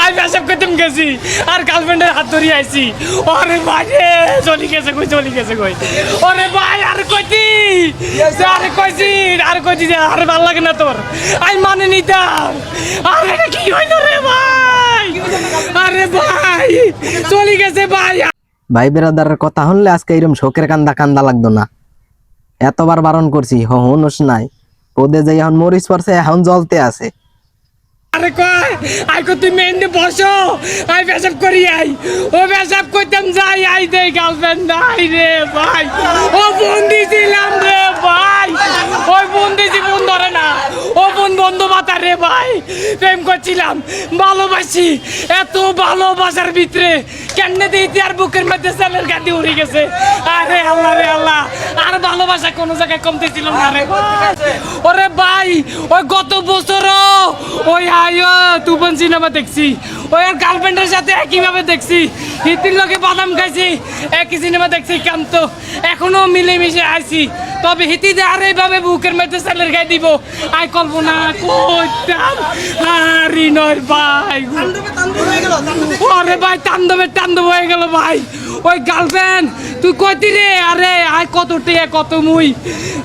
আমি পেশাব করতে গেছি। আর গার্লফ্রেন্ডের হাত ধরে আইছি। ওরে ভাই চলি গেছে কই, চলি গেছে কই? ওরে ভাই, আর কইতি? আরে কইছি, আর কইছি যে আর ভালো লাগে না তোর। আমি মানে নিতাম। আরে এটা কি হইল রে ভাই? আরে ভাই, চলি গেছে ভাই। ভাই বেরাদারের কথা শুনলে আজকে এরকম শোকের কান্দা কান্দা লাগতো না। এতবার বারণ করছি হনুস নাই। পদে যে এখন মরিচ পড়ছে, এখন জ্বলতে আছে। আরে কয়? আই কো তুই মেন্ডে বসো। আই পেশাব করি আই ও পেশাব করতাম যাই আই দে গার্লফ্রেন্ড নাই রে ভাই। ও বন্দি ছিলাম রে ভাই। ওই বন্দি জীবন ধরে না। ও বোন বন্ধু মাতা রে ভাই। প্রেম করছিলাম। ভালোবাসি। এত ভালোবাসার ভিতরে দিতে আর বুকের মধ্যে সেলের গাদি উড়ে গেছে। আরে আল্লাহ রে আল্লাহ, আর ভালোবাসা কোনো জায়গায় কমতে ছিল না রে। ওরে ভাই, ওই গত বছর ওই আয়ো তুফান সিনেমা দেখছি, ওই আর গার্লফ্রেন্ডের সাথে একইভাবে দেখছি। হিতির লোকে বাদাম খাইছি, একই সিনেমা দেখছি কান্ত এখনও মিলেমিশে আইছি। তবে হিতিতে আর এইভাবে বুকের মধ্যে সেলের গায়ে দিব, আই কল্পনা করতাম। হারি নয় ভাই। ওরে ভাই তান্দবের তান্দব হয়ে গেল ভাই। ওই গার্লফ্রেন্ড, তুই কতি রে? আরে, আয় কত টিয়া, কত মুই।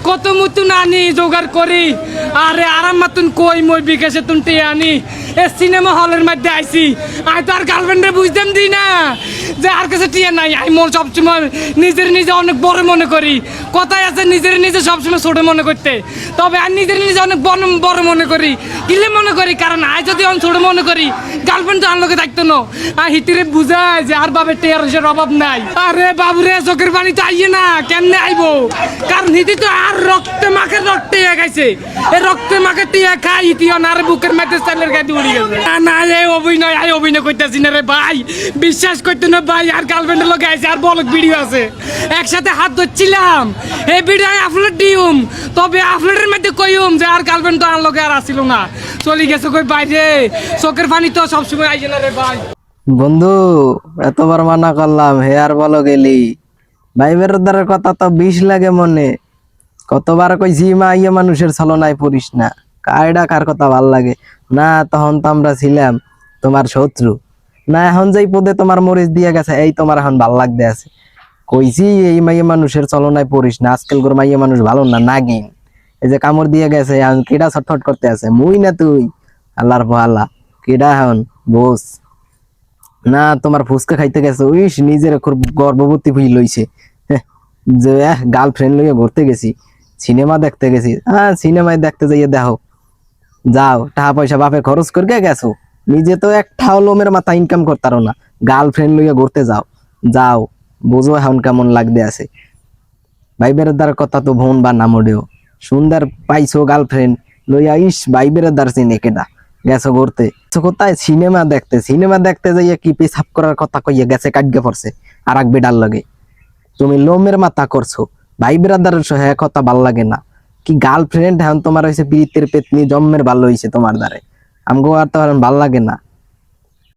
কত মুতুন আনি জোগাড় করি। আরে, আরাম মাতুন কই মই বিকাশে তুন টিয়া আনি। এ সিনেমা হলের মধ্যে আইছি। আয় তো আর গার্লফ্রেন্ডে বুঝতাম দি না। যে আর কাছে টিয়া নাই। আমি মোর সবসময় নিজের নিজে অনেক বড় মনে করি। কথায় আছে নিজের নিজে সবসময় ছোট মনে করতে। তবে আর নিজের নিজে অনেক বড় বড় মনে করি। কিলে মনে করি? কারণ আয় যদি আমি ছোট মনে করি, গার্লফ্রেন্ড তো আর লোকে থাকতো না। আর হিতিরে বুঝায় যে আর বাবে টেয়ারের অভাব নাই। আরে বাবুরে চোখের পানি তো আইয়ে না, কেমনে আইবো? কারণ হিতি তো আর রক্তে মাখে রক্তে খাইছে। এই রক্তে মাখে টিয়া খাই হিতিও না আর বুকের মধ্যে স্টাইলের গায়ে উড়ি গেছে। না না এই অভিনয়, আই অভিনয় করতেছি না রে ভাই। বিশ্বাস করতে না ভাই, আর গার্লফ্রেন্ডের লোক আইছে, আর বলক ভিডিও আছে। একসাথে হাত ধরছিলাম। এই ভিডিও আপলোড দিউম। তবে আপলোডের মধ্যে কইম যে আর গার্লফ্রেন্ড তো আর লোকে আর আসিল না। চলে গেছে কই বাইরে? চোখের পানি তো সবসময় আইছে না রে ভাই। বন্ধু, এতবার মানা করলাম, হে আর বলো গেলি। ভাই বেরাদারের কথা তো বিষ লাগে মনে। কতবার কইছি, মা ইয়ে মানুষের ছলনায় পড়িস না। কায়ডা কার কথা ভালো লাগে? না, তখন তো আমরা ছিলাম তোমার শত্রু। না, এখন যেই পদে তোমার মরিচ দিয়ে গেছে, এই তোমার এখন ভালো লাগতে আছে। কইছি, এই মাইয়ে মানুষের চলনায় পড়িস না। আজকাল করে মাইয়ে মানুষ ভালো না, নাগিন। এই যে কামড় দিয়ে গেছে, এখন কেডা ছটফট করতে আছে? মুই না তুই? আল্লাহর আল্লাহ কেডা এখন? বস। না তোমার ফুচকা খাইতে গেছে। উইস নিজের গর্ভবতী ফিল লইছে। হ্যাঁ, যে গার্লফ্রেন্ড লইয়া ঘুরতে গেছি। সিনেমা দেখতে গেছি। হ্যাঁ সিনেমায় দেখতে যাইয়ে দেখো। যাও টাকা পয়সা বাপে খরচ করে গেছো। নিজে তো একটাও লোমের মাথা ইনকাম করতারো না। গার্লফ্রেন্ড লইয়া ঘুরতে যাও। যাও বুঝো এখন কেমন লাগতে আছে। ভাই বেরোদার কথা তো ভন বা নামডেও। সুন্দর পাইছো গার্লফ্রেন্ড লইয়া ইস ভাই বেরোদার চিনে কেডা। গেছো ঘুরতে। কোথায়? সিনেমা দেখতে। সিনেমা দেখতে যাইয়া কি পেশাব করার কথা কইয়া গেছে, কাটগে পড়ছে আর এক বেডার লাগে। তুমি লোমের মাথা করছ। ভাই ব্রাদারের সহে কথা ভালো লাগে না। কি গার্লফ্রেন্ড এখন তোমার হয়েছে প্রীতের পেতনি জন্মের ভালো হয়েছে তোমার দ্বারে। আমগো আর তো ভালো লাগে না।